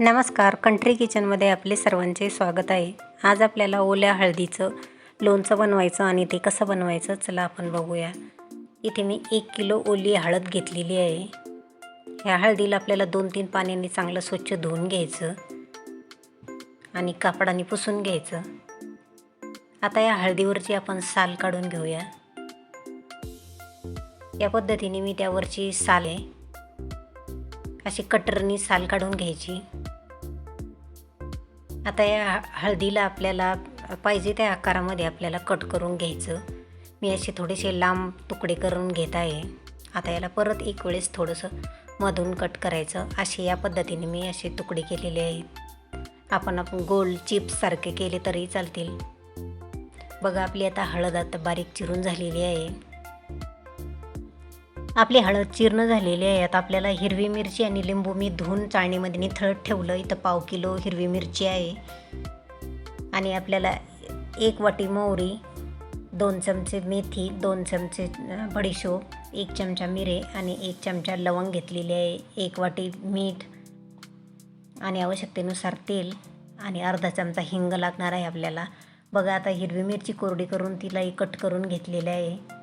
नमस्कार कंट्री किचनमध्ये आपले सर्वांचे स्वागत आहे. आज आपल्याला ओल्या हळदीचं लोणचं बनवायचं आणि ते कसं बनवायचं चला आपण बघूया. इथे मी एक किलो ओली हळद घेतलेली आहे. ह्या हळदीला आपल्याला दोन तीन पाण्याने चांगलं स्वच्छ धुवून घ्यायचं आणि कापडाने पुसून घ्यायचं. आता या हळदीवरची आपण साल काढून घेऊया. या पद्धतीने मी त्यावरची साल आहे. अशी कटरनी साल काढून घ्यायची. आता या हळदीला आपल्याला पाहिजे त्या आकारामध्ये आपल्याला कट करून घ्यायचं. मी असे थोडेसे लांब तुकडे करून घेत आहे. आता याला परत एक वेळेस थोडंसं मधून कट करायचं. असे या पद्धतीने मी असे तुकडे केलेले आहेत. आपण आपण गोल चिप्ससारखे केले तरी चालतील. बघा आपली आता हळद आता बारीक चिरून झालेली आहे. आपली हळद चिरणं झालेली आहे. आता आपल्याला हिरवी मिरची आणि लिंबू मी धुवून चाळणीमध्ये निथळत ठेवलं. इथं पाव किलो हिरवी मिरची आहे. आणि आपल्याला एक वाटी मोहरी दोन चमचे मेथी दोन चमचे बडीशोप एक चमचा मिरे आणि एक चमचा लवंग घेतलेली आहे. एक वाटी मीठ आणि आवश्यकतेनुसार तेल आणि अर्धा चमचा हिंग लागणार आहे आपल्याला. बघा आता हिरवी मिरची कोरडी करून तिला कट करून घेतलेली आहे.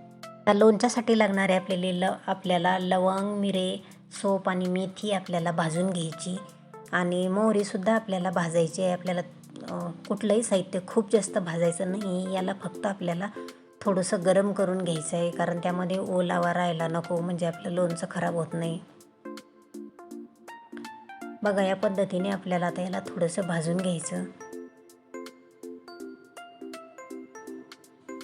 आता लोणच्यासाठी लागणारे आपल्याला ल आपल्याला लवंग मिरे सोप आणि मेथी आपल्याला भाजून घ्यायची. आणि मोहरीसुद्धा आपल्याला भाजायची आहे. आपल्याला कुठलंही साहित्य खूप जास्त भाजायचं नाही. याला फक्त आपल्याला थोडंसं गरम करून घ्यायचं आहे. कारण त्यामध्ये ओलावा राहायला नको. म्हणजे आपलं लोणचं खराब होत नाही. बघा या पद्धतीने आपल्याला आता याला थोडंसं भाजून घ्यायचं.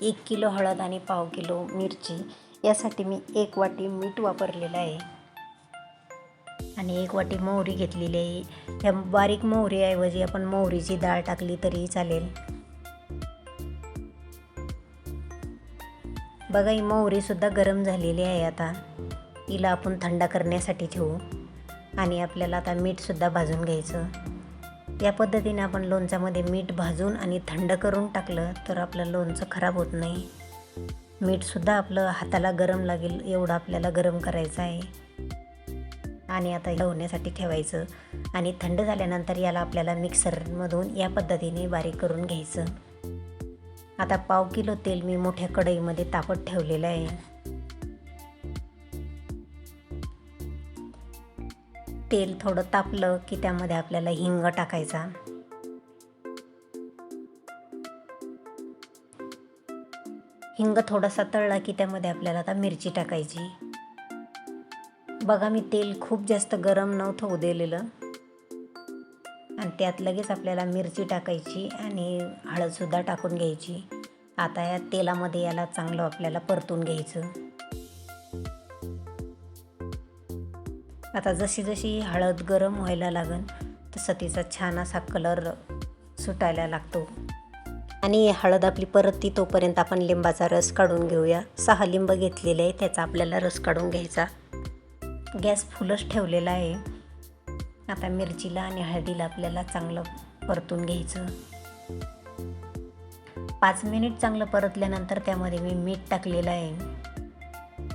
एक किलो हळद आणि पाव किलो मिरची यासाठी मी एक वाटी मीठ वापरलेलं आहे. आणि एक वाटी मोहरी घेतलेली आहे. त्या बारीक मोहरीऐवजी आपण मोहरीची डाळ टाकली तरी चालेल. बघा ही मोहरीसुद्धा गरम झालेली आहे आता. हिला आपण थंड करण्यासाठी ठेवू. आणि आपल्याला आता मीठसुद्धा भाजून घ्यायचं. या पद्धतीने आपण लोणच्यामध्ये मीठ भाजून आणि थंड करून टाकलं तर आपलं लोणचं खराब होत नाही. मीठसुद्धा आपलं हाताला गरम लागेल एवढं आपल्याला गरम करायचं आहे. आणि आता होण्यासाठी ठेवायचं आणि थंड झाल्यानंतर याला आपल्याला मिक्सरमधून या पद्धतीने बारीक करून घ्यायचं. आता पाव किलो तेल मी मोठ्या कढईमध्ये तापत ठेवलेलं आहे. तेल थोडं तापलं की त्यामध्ये आपल्याला हिंग टाकायचा. हिंग थोडासा तळला की त्यामध्ये आपल्याला आता मिरची टाकायची. बघा मी तेल खूप जास्त गरम नव्हतं होऊ दिलेलं. आणि त्यात लगेच आपल्याला मिरची टाकायची आणि हळदसुद्धा टाकून घ्यायची. आता या तेलामध्ये याला चांगलं आपल्याला परतून घ्यायचं. आता जशी जशी हळद गरम व्हायला लागन तसं तिचा छान असा कलर सुटायला लागतो. आणि हळद आपली परतती तोपर्यंत आपण लिंबाचा रस काढून घेऊया. सहा लिंब घेतलेले आहे त्याचा आपल्याला रस काढून घ्यायचा. गॅस फुलच ठेवलेला आहे. आता मिरचीला आणि हळदीला आपल्याला चांगलं परतून घ्यायचं. पाच मिनिट चांगलं परतल्यानंतर त्यामध्ये मी मीठ टाकलेलं आहे.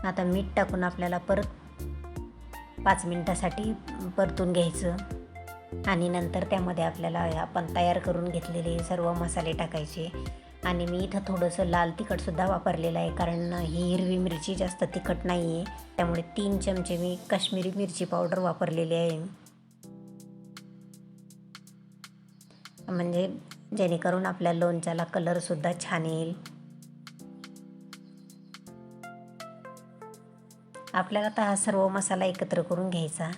आता मीठ टाकून आपल्याला परत पाच मिनटासाठी परतून घ्यायचं. आणि नंतर त्यामध्ये आपल्याला आपण तयार करून घेतलेले सर्व मसाले टाकायचे. आणि मी इथं थोडंसं लाल तिखटसुद्धा वापरलेलं आहे कारण ही हिरवी मिरची जास्त तिखट नाही आहे त्यामुळे तीन चमचे मी काश्मीरी मिरची पावडर वापरलेली आहे. म्हणजे जेणेकरून आपल्या लोणच्याला कलरसुद्धा छान येईल. आपल्याला आता हा सर्व मसाला एकत्र करून घ्यायचा.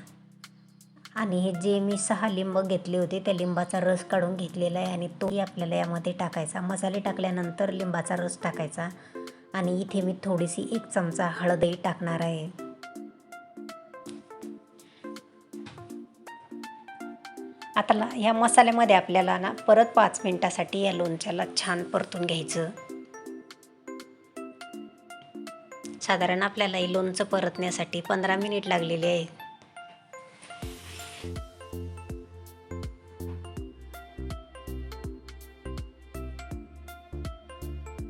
आणि हे जे मी सहा लिंब घेतले होते त्या लिंबाचा रस काढून घेतलेला आहे आणि तोही आपल्याला यामध्ये टाकायचा. मसाले टाकल्यानंतर लिंबाचा रस टाकायचा. आणि इथे मी थोडीशी एक चमचा हळदही टाकणार आहे. आता ह्या मसाल्यामध्ये आपल्याला ना परत पाच मिनटासाठी या लोणच्याला छान परतून घ्यायचं. साधारण आपल्याला हे लोणचं परतण्यासाठी पंधरा मिनिट लागलेले आहे.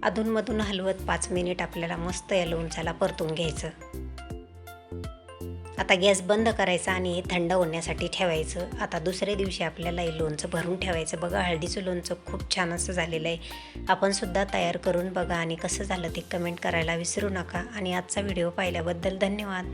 अधूनमधून हलवत पाच मिनिट आपल्याला मस्त या लोणच्याला परतून घ्यायचं. आता गॅस बंद करायचा आणि थंड होण्यासाठी ठेवायचं. आता दुसऱ्या दिवशी आपल्याला हे लोणचं भरून ठेवायचं. बघा हळदीचं लोणचं खूप छान असं झालेलं आहे. आपणसुद्धा तयार करून बघा आणि कसं झालं ते कमेंट करायला विसरू नका. आणि आजचा व्हिडिओ पाहिल्याबद्दल धन्यवाद.